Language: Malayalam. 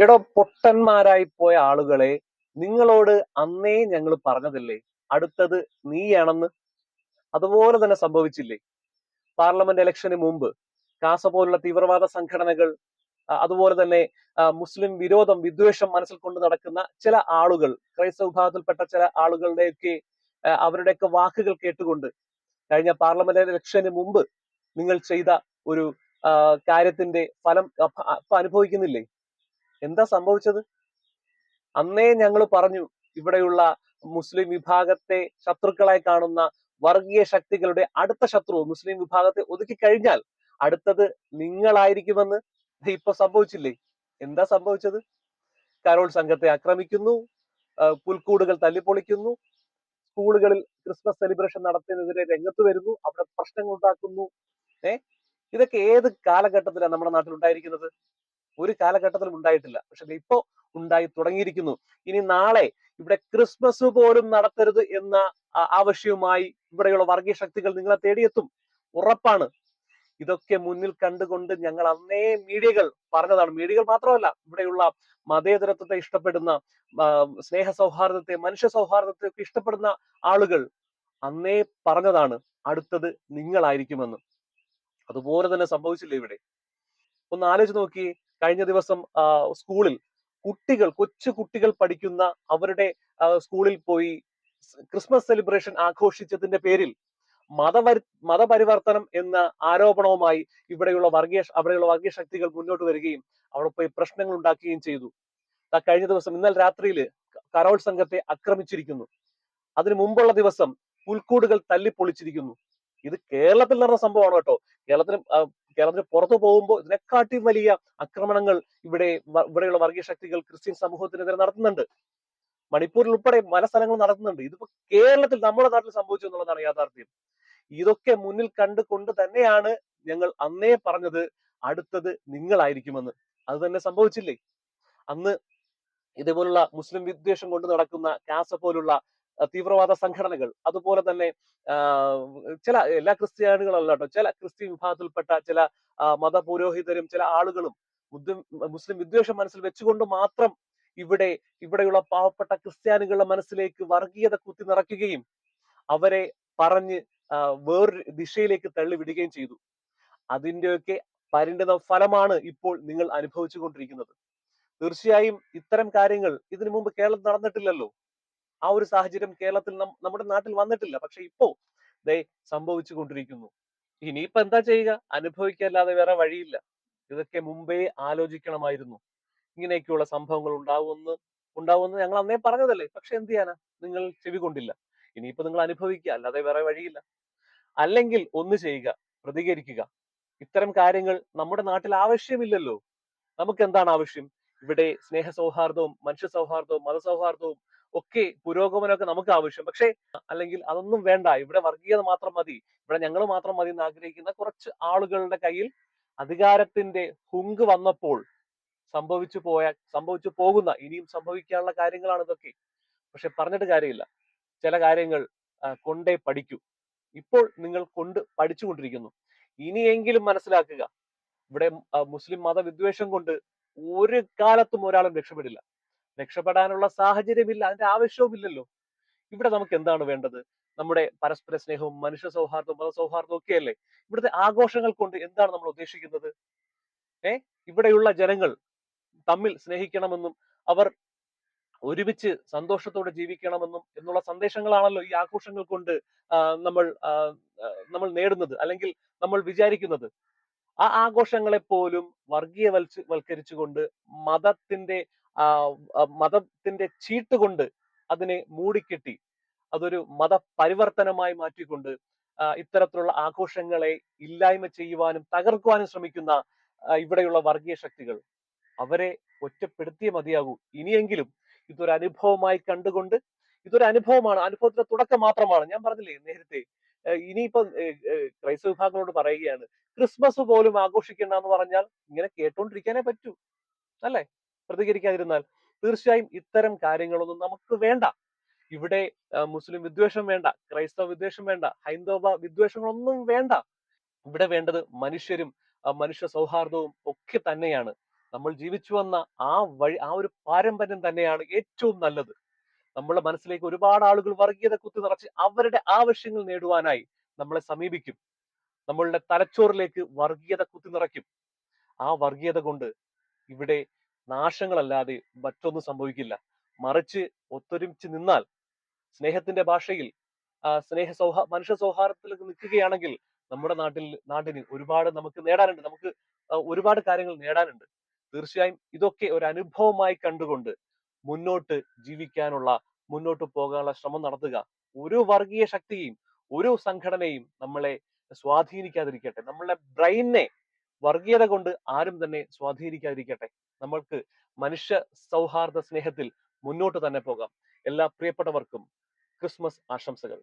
എടോ പൊട്ടന്മാരായി പോയ ആളുകളെ നിങ്ങളോട് അന്നേ ഞങ്ങൾ പറഞ്ഞതല്ലേ? അടുത്തത് നീയാണെന്ന്? അതുപോലെ തന്നെ സംഭവിച്ചില്ലേ? പാർലമെന്റ് ഇലക്ഷന് മുമ്പ് കാസ പോലുള്ള തീവ്രവാദ സംഘടനകൾ അതുപോലെ തന്നെ മുസ്ലിം വിരോധം വിദ്വേഷം മനസ്സിൽ കൊണ്ട് നടക്കുന്ന ചില ആളുകൾ ക്രൈസ്തവ വിഭാഗത്തിൽപ്പെട്ട ചില ആളുകളുടെയൊക്കെ അവരുടെയൊക്കെ വാക്കുകൾ കേട്ടുകൊണ്ട് കഴിഞ്ഞ പാർലമെന്റ് ഇലക്ഷന് മുമ്പ് നിങ്ങൾ ചെയ്ത ഒരു കാര്യത്തിന്റെ ഫലം അനുഭവിക്കുന്നില്ലേ? എന്താ സംഭവിച്ചത്? അന്നേ ഞങ്ങൾ പറഞ്ഞു ഇവിടെയുള്ള മുസ്ലിം വിഭാഗത്തെ ശത്രുക്കളായി കാണുന്ന വർഗീയ ശക്തികളുടെ അടുത്ത ശത്രു മുസ്ലിം വിഭാഗത്തെ ഒതുക്കി കഴിഞ്ഞാൽ അടുത്തത് നിങ്ങളായിരിക്കുമെന്ന് ഇപ്പൊ സംഭവിച്ചില്ലേ? എന്താ സംഭവിച്ചത്? കരോൾ സംഘത്തെ ആക്രമിക്കുന്നു പുൽക്കൂടുകൾ തല്ലിപ്പൊളിക്കുന്നു സ്കൂളുകളിൽ ക്രിസ്മസ് സെലിബ്രേഷൻ നടത്തുന്നതിനെതിരെ രംഗത്ത് വരുന്നു അവിടെ പ്രശ്നങ്ങൾ ഉണ്ടാക്കുന്നു ഏ? ഇതൊക്കെ ഏത് കാലഘട്ടത്തിലാണ് നമ്മുടെ നാട്ടിൽ ഉണ്ടായിരിക്കുന്നത്? ഒരു കാലഘട്ടത്തിലും ഉണ്ടായിട്ടില്ല. പക്ഷെ ഇപ്പോ ഉണ്ടായി തുടങ്ങിയിരിക്കുന്നു. ഇനി നാളെ ഇവിടെ ക്രിസ്മസ് പോലും നടത്തരുത് എന്ന ആവശ്യവുമായി ഇവിടെയുള്ള വർഗീയ ശക്തികൾ നിങ്ങളെ തേടിയെത്തും. ഉറപ്പാണ്. ഇതൊക്കെ മുന്നിൽ കണ്ടുകൊണ്ട് ഞങ്ങൾ അന്നേ മീഡിയകൾ പറഞ്ഞതാണ്. മീഡിയകൾ മാത്രമല്ല ഇവിടെയുള്ള മതേതരത്വത്തെ ഇഷ്ടപ്പെടുന്ന സ്നേഹ സൗഹാർദ്ദത്തെ മനുഷ്യ സൗഹാർദ്ദത്തെ ഒക്കെ ഇഷ്ടപ്പെടുന്ന ആളുകൾ അന്നേ പറഞ്ഞതാണ് അടുത്തത് നിങ്ങളായിരിക്കുമെന്ന്. അതുപോലെ തന്നെ സംഭവിച്ചില്ലേ ഇവിടെ? ഒന്ന് ആലോചിച്ച് നോക്കി. കഴിഞ്ഞ ദിവസം സ്കൂളിൽ കുട്ടികൾ കൊച്ചു കുട്ടികൾ പഠിക്കുന്ന അവരുടെ സ്കൂളിൽ പോയി ക്രിസ്മസ് സെലിബ്രേഷൻ ആഘോഷിച്ചതിന്റെ പേരിൽ മതപരി മതപരിവർത്തനം എന്ന ആരോപണവുമായി ഇവിടെയുള്ള വർഗീയ അവിടെയുള്ള വർഗീയ ശക്തികൾ മുന്നോട്ട് വരികയും അവിടെ പോയി പ്രശ്നങ്ങൾ ഉണ്ടാക്കുകയും ചെയ്തു. കഴിഞ്ഞ ദിവസം ഇന്നലെ രാത്രിയിൽ കരോൾ സംഘത്തെ ആക്രമിച്ചിരിക്കുന്നു. അതിനു മുമ്പുള്ള ദിവസം പുൽക്കൂടുകൾ തല്ലിപ്പൊളിച്ചിരിക്കുന്നു. ഇത് കേരളത്തിൽ നടന്ന സംഭവമാണ് കേട്ടോ. കേരളത്തിന് കേരളത്തിന് പുറത്തു പോകുമ്പോൾ ഇതിനെക്കാട്ടി വലിയ ആക്രമണങ്ങൾ ഇവിടെ ഇവിടെയുള്ള വർഗീയ ശക്തികൾ ക്രിസ്ത്യൻ സമൂഹത്തിനെതിരെ നടത്തുന്നുണ്ട്. മണിപ്പൂരിൽ ഉൾപ്പെടെ പല സ്ഥലങ്ങളും നടത്തുന്നുണ്ട്. ഇതിപ്പോ കേരളത്തിൽ നമ്മുടെ നാട്ടിൽ സംഭവിച്ചു എന്നുള്ളതാണ് യാഥാർത്ഥ്യം. ഇതൊക്കെ മുന്നിൽ കണ്ടുകൊണ്ട് തന്നെയാണ് ഞങ്ങൾ അന്നേ പറഞ്ഞത് അടുത്തത് നിങ്ങളായിരിക്കുമെന്ന്. അത് തന്നെ സംഭവിച്ചില്ലേ? അന്ന് ഇതേപോലുള്ള മുസ്ലിം വിദ്വേഷം കൊണ്ട് നടക്കുന്ന കാസ പോലുള്ള തീവ്രവാദ സംഘടനകൾ. അതുപോലെ തന്നെ ചില എല്ലാ ക്രിസ്ത്യാനികളല്ല കേട്ടോ ചില ക്രിസ്ത്യൻ വിഭാഗത്തിൽപ്പെട്ട ചില മതപുരോഹിതരും മത പുരോഹിതരും ചില ആളുകളും മുസ്ലിം വിദ്വേഷം മനസ്സിൽ വെച്ചുകൊണ്ട് മാത്രം ഇവിടെ ഇവിടെയുള്ള പാവപ്പെട്ട ക്രിസ്ത്യാനികളുടെ മനസ്സിലേക്ക് വർഗീയത കുത്തി നിറയ്ക്കുകയും അവരെ പറഞ്ഞ് വേറൊരു ദിശയിലേക്ക് തള്ളിവിടുകയും ചെയ്തു. അതിന്റെയൊക്കെ പരിണിത ഫലമാണ് ഇപ്പോൾ നിങ്ങൾ അനുഭവിച്ചുകൊണ്ടിരിക്കുന്നത്. തീർച്ചയായും ഇത്തരം കാര്യങ്ങൾ ഇതിനു മുമ്പ് കേരളത്തിൽ നടന്നിട്ടില്ലല്ലോ. ആ ഒരു സാഹചര്യം കേരളത്തിൽ നമ്മുടെ നാട്ടിൽ വന്നിട്ടില്ല. പക്ഷെ ഇപ്പോ ദേ സംഭവിച്ചു കൊണ്ടിരിക്കുന്നു. ഇനിയിപ്പോ എന്താ ചെയ്യുക? അനുഭവിക്കല്ലാതെ വേറെ വഴിയില്ല. ഇതൊക്കെ മുമ്പേ ആലോചിക്കണമായിരുന്നു. ഇങ്ങനെയൊക്കെയുള്ള സംഭവങ്ങൾ ഉണ്ടാവുമെന്ന് ഉണ്ടാവുമെന്ന് ഞങ്ങൾ അന്നേ പറഞ്ഞതല്ലേ? പക്ഷെ എന്ത് ചെയ്യാനാ? നിങ്ങൾ ചെവി കൊണ്ടില്ല. ഇനിയിപ്പോ നിങ്ങൾ അനുഭവിക്കുക. അല്ലാതെ വേറെ വഴിയില്ല. അല്ലെങ്കിൽ ഒന്ന് ചെയ്യുക. പ്രതികരിക്കുക. ഇത്തരം കാര്യങ്ങൾ നമ്മുടെ നാട്ടിൽ ആവശ്യമില്ലല്ലോ. നമുക്ക് എന്താണ് ആവശ്യം? ഇവിടെ സ്നേഹ സൗഹാർദ്ദവും മനുഷ്യ സൗഹാർദ്ദവും മതസൗഹാർദ്ദവും ഒക്കെ പുരോഗമനമൊക്കെ നമുക്ക് ആവശ്യം പക്ഷേ അല്ലെങ്കിൽ അതൊന്നും വേണ്ട. ഇവിടെ വർഗീയത മാത്രം മതി. ഇവിടെ ഞങ്ങൾ മാത്രം മതി എന്ന് ആഗ്രഹിക്കുന്ന കുറച്ച് ആളുകളുടെ കയ്യിൽ അധികാരത്തിന്റെ ഹുങ്ക് വന്നപ്പോൾ സംഭവിച്ചു പോയ സംഭവിച്ചു പോകുന്ന ഇനിയും സംഭവിക്കാനുള്ള കാര്യങ്ങളാണ് ഇതൊക്കെ. പക്ഷെ പറഞ്ഞിട്ട് കാര്യമില്ല. ചില കാര്യങ്ങൾ കൊണ്ടേ പഠിക്കൂ. ഇപ്പോൾ നിങ്ങൾ കൊണ്ട് പഠിച്ചുകൊണ്ടിരിക്കുന്നു. ഇനിയെങ്കിലും മനസ്സിലാക്കുക. ഇവിടെ മുസ്ലിം മതവിദ്വേഷം കൊണ്ട് ഒരു കാലത്തും ഒരാളും രക്ഷപ്പെടില്ല. രക്ഷപ്പെടാനുള്ള സാഹചര്യമില്ല അതിന്റെ ആവശ്യവുമില്ലല്ലോ. ഇവിടെ നമുക്ക് എന്താണ് വേണ്ടത്? നമ്മുടെ പരസ്പര സ്നേഹവും മനുഷ്യ സൗഹാർദ്ദവും മത സൗഹാർദ്ദവും ഒക്കെയല്ലേ? ഇവിടുത്തെ ആഘോഷങ്ങൾ കൊണ്ട് എന്താണ് നമ്മൾ ഉദ്ദേശിക്കുന്നത്? ഏ? ഇവിടെയുള്ള ജനങ്ങൾ തമ്മിൽ സ്നേഹിക്കണമെന്നും അവർ ഒരുമിച്ച് സന്തോഷത്തോടെ ജീവിക്കണമെന്നും എന്നുള്ള സന്ദേശങ്ങളാണല്ലോ ഈ ആഘോഷങ്ങൾ കൊണ്ട് നമ്മൾ നമ്മൾ നേടുന്നത് അല്ലെങ്കിൽ നമ്മൾ വിചാരിക്കുന്നത്. ആ ആഘോഷങ്ങളെ പോലും വർഗീയവൽച്ച് വൽക്കരിച്ചുകൊണ്ട് മതത്തിന്റെ മതത്തിന്റെ ചീട്ട് കൊണ്ട് അതിനെ മൂടിക്കെട്ടി. അതൊരു മതപരിവർത്തനമായി മാറ്റിക്കൊണ്ട് ഇത്തരത്തിലുള്ള ആഘോഷങ്ങളെ ഇല്ലായ്മ ചെയ്യുവാനും തകർക്കുവാനും ശ്രമിക്കുന്ന ഇവിടെയുള്ള വർഗീയ ശക്തികൾ അവരെ ഒറ്റപ്പെടുത്തിയേ മതിയാകൂ. ഇനിയെങ്കിലും ഇതൊരു അനുഭവമായി കണ്ടുകൊണ്ട് ഇതൊരു അനുഭവമാണ് അനുഭവത്തിന്റെ തുടക്കം മാത്രമാണ്. ഞാൻ പറഞ്ഞില്ലേ നേരത്തെ ഇനിയിപ്പം ക്രൈസ്തവ വിഭാഗങ്ങളോട് പറയുകയാണ് ക്രിസ്മസ് പോലും ആഘോഷിക്കേണ്ട എന്ന് പറഞ്ഞാൽ ഇങ്ങനെ കേട്ടോണ്ടിരിക്കാനേ പറ്റൂ അല്ലേ? പ്രതികരിക്കാതിരുന്നാൽ തീർച്ചയായും ഇത്തരം കാര്യങ്ങളൊന്നും നമുക്ക് വേണ്ട. ഇവിടെ മുസ്ലിം വിദ്വേഷം വേണ്ട ക്രൈസ്തവ വിദ്വേഷം വേണ്ട ഹൈന്ദവ വിദ്വേഷങ്ങളൊന്നും വേണ്ട. ഇവിടെ വേണ്ടത് മനുഷ്യരും മനുഷ്യ സൗഹാർദ്ദവും ഒക്കെ തന്നെയാണ്. നമ്മൾ ജീവിച്ചു വന്ന ആ വഴി ആ ഒരു പാരമ്പര്യം തന്നെയാണ് ഏറ്റവും നല്ലത്. നമ്മളെ മനസ്സിലേക്ക് ഒരുപാട് ആളുകൾ വർഗീയത കുത്തി നിറച്ച് അവരുടെ ആവശ്യങ്ങൾ നേടുവാനായി നമ്മളെ സമീപിക്കും. നമ്മളുടെ തലച്ചോറിലേക്ക് വർഗീയത കുത്തി നിറയ്ക്കും. ആ വർഗീയത കൊണ്ട് ഇവിടെ നാശങ്ങളല്ലാതെ മറ്റൊന്നും സംഭവിക്കില്ല. മറിച്ച് ഒത്തൊരുമിച്ച് നിന്നാൽ സ്നേഹത്തിന്റെ ഭാഷയിൽ സ്നേഹ സൗഹാ മനുഷ്യ സൗഹാർദ്ദത്തിലേക്ക് നിൽക്കുകയാണെങ്കിൽ നമ്മുടെ നാട്ടിൽ നാട്ടിന് ഒരുപാട് നമുക്ക് നേടാനുണ്ട്. നമുക്ക് ഒരുപാട് കാര്യങ്ങൾ നേടാനുണ്ട്. തീർച്ചയായും ഇതൊക്കെ ഒരു അനുഭവമായി കണ്ടുകൊണ്ട് മുന്നോട്ട് ജീവിക്കാനുള്ള മുന്നോട്ട് പോകാനുള്ള ശ്രമം നടത്തുക. ഒരു വർഗീയ ശക്തിയും ഒരു സംഘടനയും നമ്മളെ സ്വാധീനിക്കാതിരിക്കട്ടെ. നമ്മളെ ബ്രെയിനെ വർഗീയത കൊണ്ട് ആരും തന്നെ സ്വാധീനിക്കാതിരിക്കട്ടെ. നമ്മൾക്ക് മനുഷ്യ സൗഹാർദ്ദ സ്നേഹത്തിൽ മുന്നോട്ട് തന്നെ പോകാം. എല്ലാ പ്രിയപ്പെട്ടവർക്കും ക്രിസ്മസ് ആശംസകൾ.